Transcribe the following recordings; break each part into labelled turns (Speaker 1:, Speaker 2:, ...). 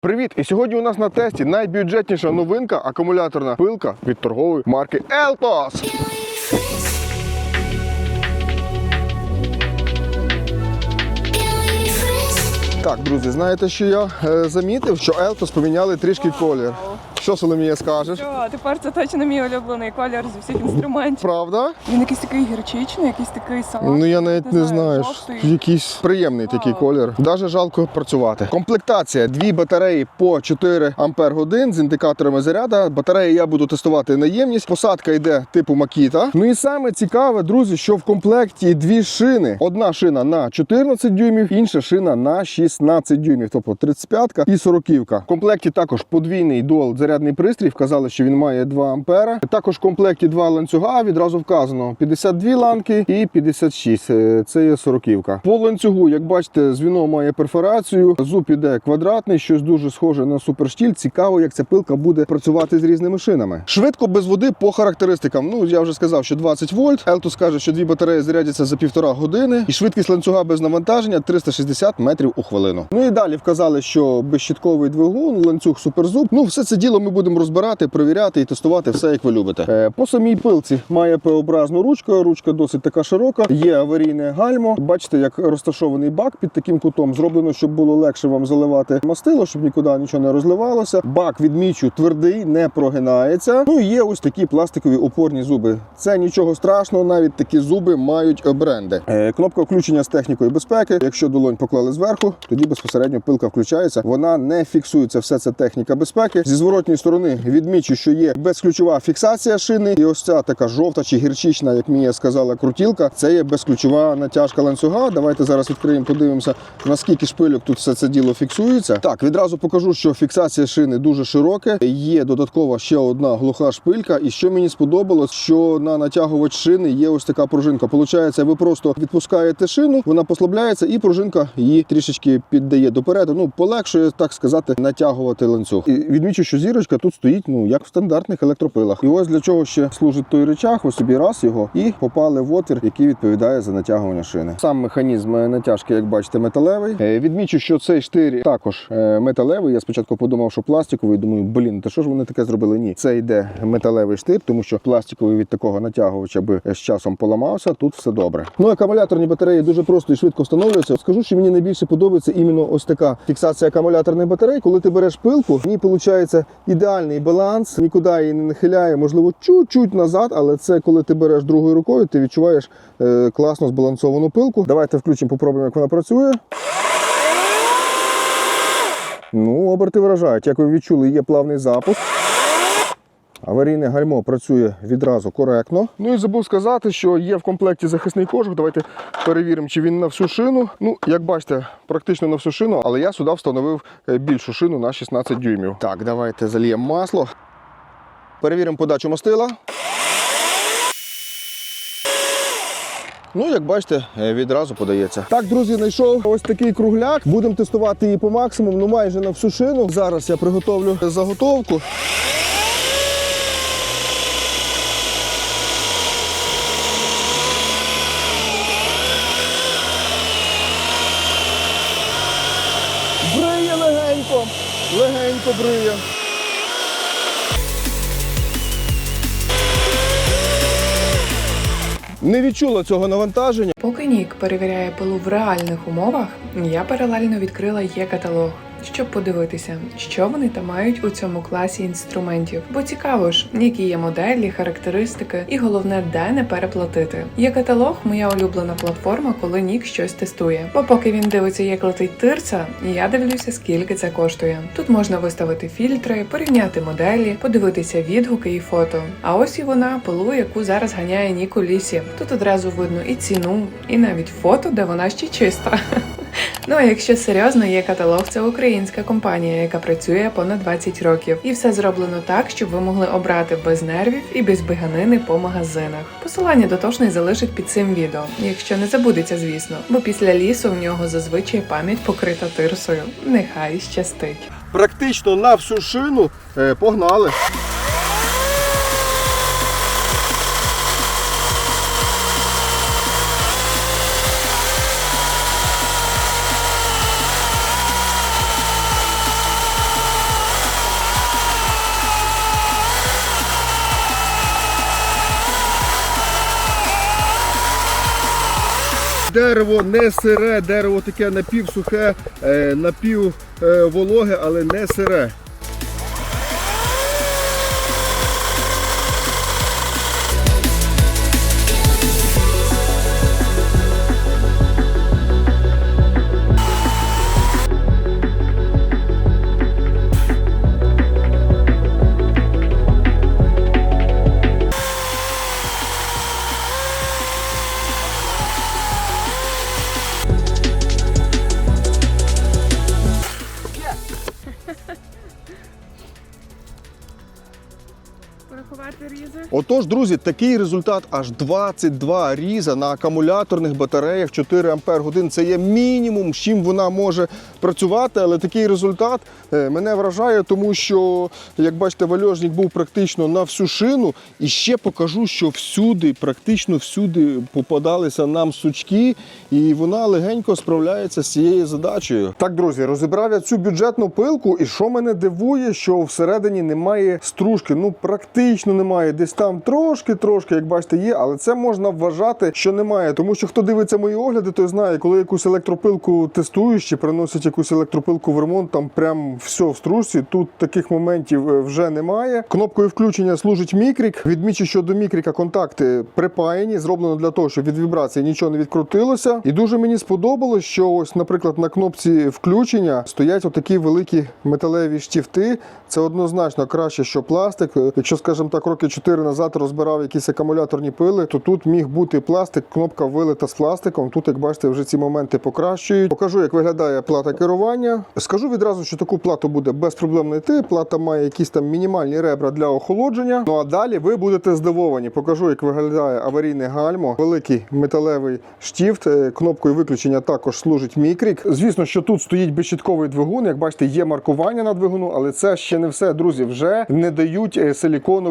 Speaker 1: Привіт! І сьогодні у нас на тесті найбюджетніша новинка акумуляторна пилка від торгової марки Eltos. Так, друзі, знаєте, що я е, замітив, що Eltos поміняли трішки колір. Що Соломія скажеш?
Speaker 2: Що, тепер це точно мій улюблений колір з усіх інструментів.
Speaker 1: Правда?
Speaker 2: Він якийсь такий гірчичний, якийсь такий салат.
Speaker 1: Ну я навіть не знаю.
Speaker 2: жовтий.
Speaker 1: Якийсь приємний такий колір. Даже жалко працювати. Комплектація: дві батареї по 4 ампер годин з індикаторами заряду. Батареї я буду тестувати на ємність. Посадка йде типу Макіта. Ну і саме цікаве, друзі, що в комплекті дві шини. Одна шина на 14 дюймів, інша шина на 16 дюймів, тобто 35 і 40. В комплекті також подвійний дуал зарядний пристрій. Вказали, що він має 2 ампера. Також в комплекті два ланцюга. Відразу вказано 52 ланки і 56. Е, Це є 40-ка. По ланцюгу, як бачите, звіно має перфорацію. Зуб іде квадратний, щось дуже схоже на суперштіль. Цікаво, як ця пилка буде працювати з різними шинами. Швидко без води по характеристикам. Ну я вже сказав, що 20 вольт. Елтус каже, що дві батареї зарядяться за півтора години, і швидкість ланцюга без навантаження 360 метрів у хвилину. Ну і далі вказали, що безщітковий двигун, ланцюг суперзуб. Ну, все це діло ми будемо розбирати, перевіряти і тестувати все, як ви любите. Е, По самій пилці має П-образну ручку. Ручка досить така широка. Є аварійне гальмо. Бачите, як розташований бак під таким кутом. Зроблено, щоб було легше вам заливати мастило, щоб нікуди нічого не розливалося. Бак відмічу твердий, не прогинається. Ну і є ось такі пластикові опорні зуби. Це нічого страшного, навіть такі зуби мають бренди. Е, Кнопка включення з технікою безпеки. Якщо долонь поклали зверху, тоді безпосередньо пилка включається. Вона не фіксується. Все це техніка безпеки. Зі зворотньої сторони відмічу, що є безключова фіксація шини, і ось ця така жовта чи гірчична, як Мія сказала, крутілка. Це є безключова натяжка ланцюга. Давайте зараз відкриємо, подивимося, наскільки шпильок тут все це діло фіксується. Так, відразу покажу, що фіксація шини дуже широка. Є додаткова ще одна глуха шпилька. І що мені сподобалось, що на натягувач шини є ось така пружинка. Получається, ви просто відпускаєте шину, вона послабляється, і пружинка її трішечки піддає допереду. Ну, полегшує, так сказати, натягувати ланцюг. І відмічу, що зірочка тут стоїть, ну як в стандартних електропилах. І ось для чого ще служить той речах. Ось собі раз його і попали в отвір, який відповідає за натягування шини. Сам механізм е, натяжки, як бачите, металевий. Е, Відмічу, що цей штир також е, металевий. Я спочатку подумав, що пластиковий. Думаю, блін, та що ж вони таке зробили? Ні, це йде металевий штир, тому що пластиковий від такого натягувача би з часом поламався. Тут все добре. Ну акумуляторні батареї дуже просто і швидко встановлюються. Скажу, що мені найбільше подобається іменно ось така фіксація акумуляторних батарей. Коли ти береш пилку, ній виходить ідеальний баланс, нікуди її не нахиляє, можливо, чуть-чуть назад, але це коли ти береш другою рукою, ти відчуваєш е, класно збалансовану пилку. Давайте включимо, попробуємо, як вона працює. Ну, оберти вражають. Як ви відчули, є плавний запуск. Аварійне гальмо працює відразу коректно. Ну і забув сказати, що є в комплекті захисний кожух. Давайте перевіримо, чи він на всю шину. Ну, як бачите, практично на всю шину, але я сюди встановив е, більшу шину на 16 дюймів. Так, давайте зальємо масло. Перевіримо подачу мастила. Ну, як бачите, е, відразу подається. Так, друзі, знайшов ось такий кругляк. Будемо тестувати її по максимуму, ну майже на всю шину. Зараз я приготовлю заготовку. Бриє легенько, легенько бриє. Не відчула цього навантаження.
Speaker 3: Поки Нік перевіряє пилу в реальних умовах, я паралельно відкрила є каталог. Щоб подивитися, що вони там мають у цьому класі інструментів. Бо цікаво ж, які є моделі, характеристики, і головне, де не переплатити. Є каталог, моя улюблена платформа, коли Нік щось тестує. Бо поки він дивиться, як летить тирса, я дивлюся, скільки це коштує. Тут можна виставити фільтри, порівняти моделі, подивитися відгуки і фото. А ось і вона пилу, яку зараз ганяє Нік у лісі. Тут одразу видно і ціну, і навіть фото, де вона ще чиста. Ну а якщо серйозно, є каталог, це українська компанія, яка працює понад 20 років, і все зроблено так, щоб ви могли обрати без нервів і без біганини по магазинах. Посилання дотошний залишить під цим відео, якщо не забудеться, звісно, бо після лісу в нього зазвичай пам'ять покрита тирсою. Нехай щастить.
Speaker 1: Практично на всю шину е, погнали. Дерево не сире, дерево таке напівсухе, е, напіввологе, але не сире.
Speaker 2: Порахувати різи.
Speaker 1: Отож, друзі, такий результат аж 22 різа на акумуляторних батареях 4 Ампер годин. Це є мінімум, з чим вона може працювати. Але такий результат е, мене вражає, тому що, як бачите, вальожник був практично на всю шину. І ще покажу, що всюди, практично всюди попадалися нам сучки, і вона легенько справляється з цією задачею. Так, друзі, розібрав я цю бюджетну пилку, і що мене дивує, що всередині немає стружки. Ну, практично немає. Десь там трошки-трошки, як бачите, є, але це можна вважати, що немає. Тому що хто дивиться мої огляди, той знає, коли якусь електропилку тестуєш чи приносять якусь електропилку в ремонт, там прям все в стружці. Тут таких моментів е, вже немає. Кнопкою включення служить мікрік. Відмічу, що до мікріка контакти припаяні, зроблено для того, щоб від вібрації нічого не відкрутилося. І дуже мені сподобалось, що ось, наприклад, на кнопці включення стоять отакі великі металеві штифти. Це однозначно краще, що пластик. Е, Якщо, скажімо так, роки 4 назад розбирав якісь акумуляторні пили, то тут міг бути пластик, кнопка вилита з пластиком. Тут, як бачите, вже ці моменти покращують. Покажу, як виглядає плата керування. Скажу відразу, що таку плату буде без проблем знайти. Плата має якісь там мінімальні ребра для охолодження. Ну а далі ви будете здивовані. Покажу, як виглядає аварійне гальмо, великий металевий штіфт. Е, Кнопкою виключення також служить мікрік. Звісно, що тут стоїть безщитковий двигун. Як бачите, є маркування на двигуну, але це ще не все, друзі. Вже не дають е,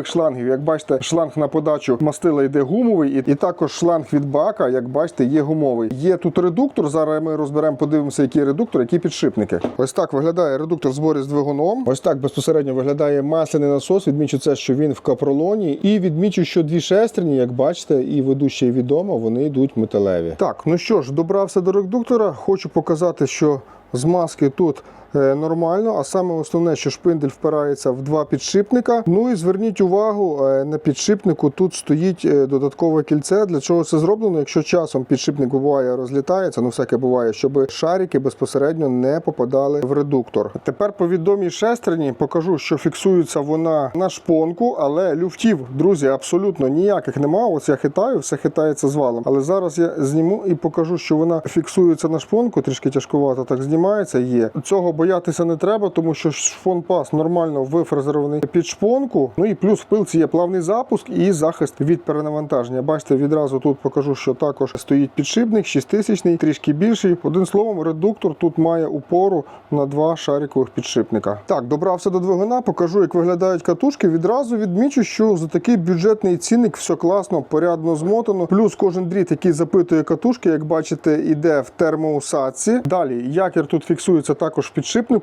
Speaker 1: силіконових шлангів. Як бачите, шланг на подачу мастила йде гумовий, і, і також шланг від бака, як бачите, є гумовий. Є тут редуктор. Зараз ми розберемо, подивимося, який редуктор, які підшипники. Ось так виглядає редуктор зборі з двигуном. Ось так безпосередньо виглядає масляний насос. Відмічу це, що він в капролоні. І відмічу, що дві шестерні, як бачите, і ведуще і відомо, вони йдуть металеві. Так, ну що ж, добрався до редуктора. Хочу показати, що змазки тут нормально, а саме основне, що шпиндель впирається в два підшипника. Ну і зверніть увагу, е, на підшипнику тут стоїть е, додаткове кільце. Для чого це зроблено? Якщо часом підшипник буває розлітається, ну всяке буває, щоб шарики безпосередньо не попадали в редуктор. Тепер по відомій шестерні покажу, що фіксується вона на шпонку, але люфтів, друзі, абсолютно ніяких нема. Ось я хитаю, все хитається з валом. Але зараз я зніму і покажу, що вона фіксується на шпонку, трішки тяжкувато так знімається. Є цього боятися не треба, тому що шфон-пас нормально вифрезерований під шпонку. Ну і плюс в пилці є плавний запуск і захист від перенавантаження. Бачите, відразу тут покажу, що також стоїть підшипник 6000, трішки більший. Одним словом, редуктор тут має упору на два шарикових підшипника. Так, добрався до двигуна, покажу, як виглядають катушки. Відразу відмічу, що за такий бюджетний цінник все класно, порядно змотано. Плюс кожен дріт, який запитує катушки, як бачите, іде в термоусадці. Далі якір тут фіксується також в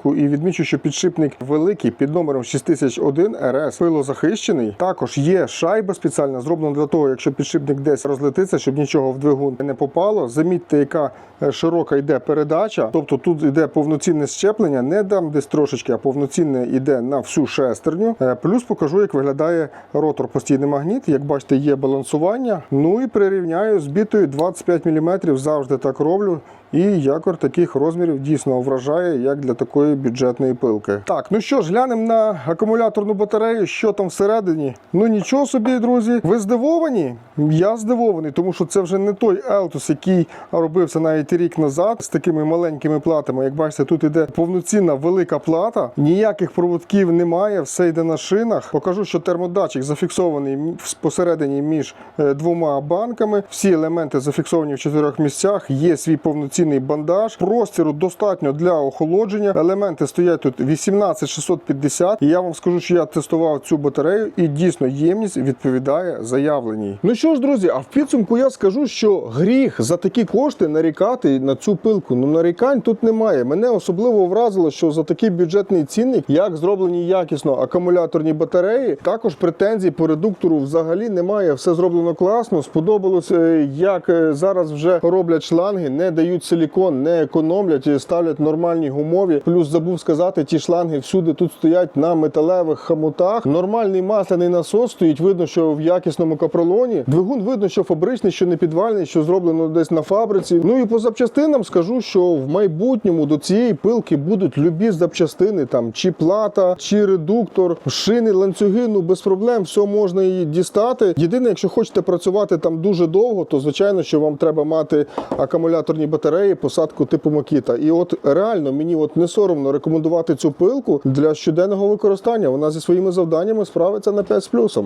Speaker 1: і відмічу, що підшипник великий під номером 6001 РС пилозахищений. Також є шайба спеціальна, зроблена для того, якщо підшипник десь розлетиться, щоб нічого в двигун не попало. Замітьте, яка е, широка йде передача. Тобто тут йде повноцінне щеплення, не дам десь трошечки, а повноцінне йде на всю шестерню. Е, Плюс покажу, як виглядає ротор постійний магніт. Як бачите, є балансування. Ну і прирівняю з бітою 25 мм. Завжди так роблю. І якор таких розмірів дійсно вражає, як для такої бюджетної пилки. Так, ну що ж, глянемо на акумуляторну батарею, що там всередині. Ну нічого собі, друзі. Ви здивовані? Я здивований, тому що це вже не той Елтус, який робився навіть рік назад з такими маленькими платами. Як бачите, тут іде повноцінна велика плата, ніяких проводків немає, все йде на шинах. Покажу, що термодатчик зафіксований посередині між е, двома банками. Всі елементи зафіксовані в чотирьох місцях. Є свій повноцінний повноцінний бандаж. Простіру достатньо для охолодження. Елементи стоять тут 18650. І я вам скажу, що я тестував цю батарею, і дійсно ємність відповідає заявленій. Ну що ж, друзі, а в підсумку я скажу, що гріх за такі кошти нарікати на цю пилку. Ну нарікань тут немає. Мене особливо вразило, що за такий бюджетний цінник, як зроблені якісно акумуляторні батареї, також претензій по редуктору взагалі немає. Все зроблено класно. Сподобалося, е, як е, зараз вже роблять шланги, не дають силікон, не економлять, і ставлять нормальні гумові. Плюс забув сказати, ті шланги всюди тут стоять на металевих хамутах. Нормальний масляний насос стоїть. Видно, що в якісному капролоні. Двигун видно, що фабричний, що не підвальний, що зроблено десь на фабриці. Ну і по запчастинам скажу, що в майбутньому до цієї пилки будуть любі запчастини, там чи плата, чи редуктор, шини, ланцюги. Ну без проблем, все можна її дістати. Єдине, якщо хочете працювати там дуже довго, то звичайно, що вам треба мати акумуляторні батареї, посадку типу Макіта. І от реально мені от не соромно рекомендувати цю пилку для щоденного використання. Вона зі своїми завданнями справиться на 5 з плюсом.